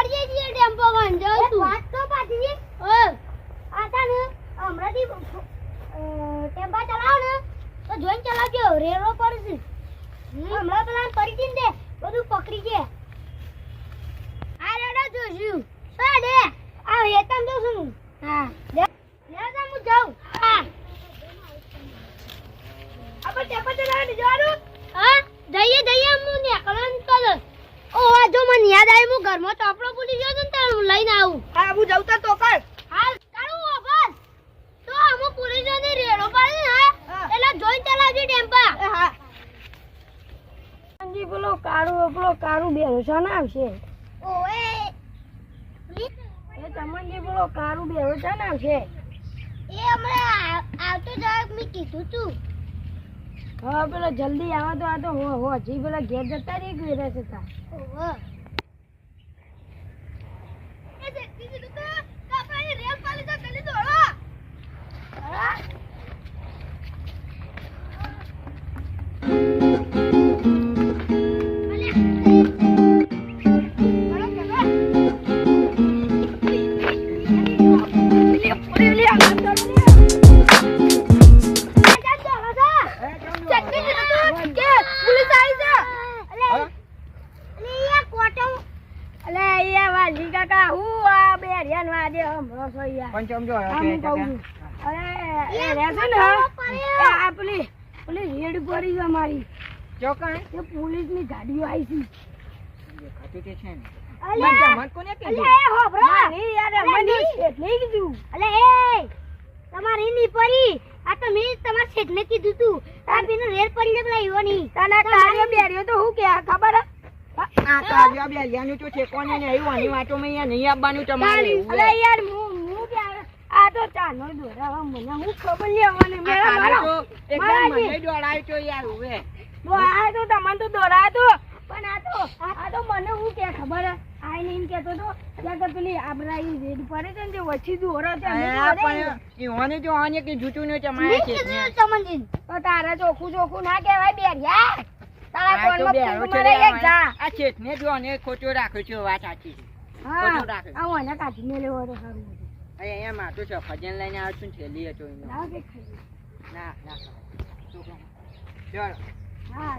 પકડીએ છીએ ટેમ્પો વાંધો તું વાત તો પાછી. ઓ. આતા ને હમણાંથી ટેમ્પા ચલાવ ને તો જોઈને ચલાવજો રેલો પર હમણાં પેલા પડી જઈને દે બધું પકડી છે. આ રેડો જોશું. સાડે આ વેતન જોશું હા. જાઉં. હા. આપણે ટેમ્પો ચલાવવાની જઈએ જઈએ હું ને હું ઘરમાં ચોપડો ભૂલી ગયો છે ને તારે હું લઈને આવું. હા હું જઉં તો કર. હાલ હો બસ તો અમુક પોલીસોને રેડો પાડે ને હા. એટલે જોઈ ચલાવજો ટેમ્પા. હા. અંજી પેલો કાળું પેલો કાળું છે ને આવશે? ઓએ. એ તમને પેલો કાળું છે ને આવશે? એ હમણાં આવતો જાય મેં કીધું તું. હા પેલો જલ્દી આવે તો આ તો હો હો જી પેલા ઘેર જતા રહી ગયો હતા ઓહો કાકા હું આ બે હરિયાન વાજે હમણાં છો યાર. પંચમ જો આમ હું કહું છું. અરે એ રહેશે ને આ પેલી પેલી રેડ પડી છે મારી ચોકણ? એ પોલીસની ગાડીઓ આવી છે. દેખાતું તે છે ને. અલ્યા મત કોને અલ્યા, એ હોભળો. મારી યાર મને નહીં. કીધું અલે એ તમારી ની પરી આ તો મેં તમારા શેઠને કીધું તું. આ પેલો રેલ પડી ને પેલા ઈવોની. તને કાર્ય બેર્યો તો હું કે ખબર હે? આ તો આવ્યા બે લ્યાનું તો છે કોને ને આવ્યું આની વાતોમાં અહીંયા નહીં આવવાનું તમારે. અલે યાર હું હું આ- તો ચાનો દોરાવા મને હું ખબર લેવાની મેળા આ મારો એકદમ મને દોડાય તો યાર હવે તો આ તો તમને તો દોરાતો પણ આ તો આ તો મને હું કે ખબર હે? આઈને કેતો તો. ત્યાં તો પેલી આબરાઈ રેડ પડે છે ને તે વચ્ચે દોરો છે. પણ ઈવોને જો આને કે જૂઠું ને તમારે છે તમને. તો તારે ચોખ્ખું ચોખ્ખું ના કહેવાય બેરિયા તારા આ ફૂંક આરો મારે એક જા આ શેઠને જો આને ખોટો રાખ્યો છે વાત સાચી છે ખોટું રાખે. આવું આને કાઢી મેલ્યો હોય તો સારું. અહીં અહીંયા માટું છે ફજન લઈને આવ્યો છું ને થેલી હતો એનો લાવ. ના ના છોકરો. ચાલો હા